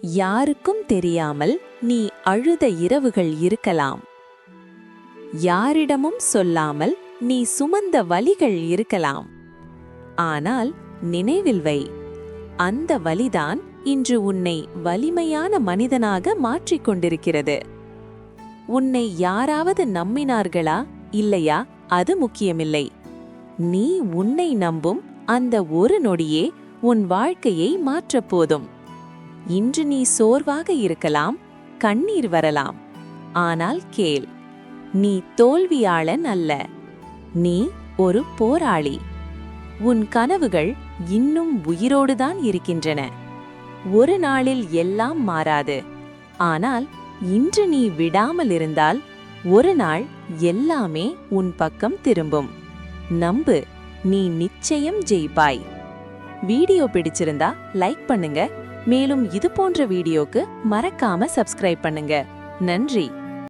யாருக்கும் தெரியாமல் நீ அழுத இரவுகள் இருக்கலாம். யாரிடமும் சொல்லாமல் நீ சுமந்த வலிகள் இருக்கலாம். ஆனால் நினைவில் வை அந்த வலிதான் இன்று உன்னை வலிமையான மனிதனாக மாற்றிக் கொண்டிருக்கிறது. உன்னை யாராவது நம்பினார்களா? இல்லையா? அது முக்கியமில்லை. நீ உன்னை நம்பும் அந்த ஒரு நொடியே உன் வாழ்க்கையை மாற்றப் போதும். இன்று நீ சோர்வாக இருக்கலாம் கண்ணீர் வரலாம். ஆனால் கேள் நீ தோல்வியாளன் அல்ல நீ ஒரு போராளி. உன் கனவுகள் இன்னும் உயிரோடுதான் இருக்கின்றன. ஒரு நாளில் எல்லாம் மாறாது. ஆனால் இன்று நீ விடாமல் இருந்தால் ஒரு நாள் எல்லாமே உன் பக்கம் திரும்பும். நம்பு நீ நிச்சயம் ஜெயிப்பாய். வீடியோ பிடிச்சிருந்தா லைக் பண்ணுங்க மேலும் இது போன்ற வீடியோக்கு மறக்காம சப்ஸ்கிரைப் பண்ணுங்க. நன்றி.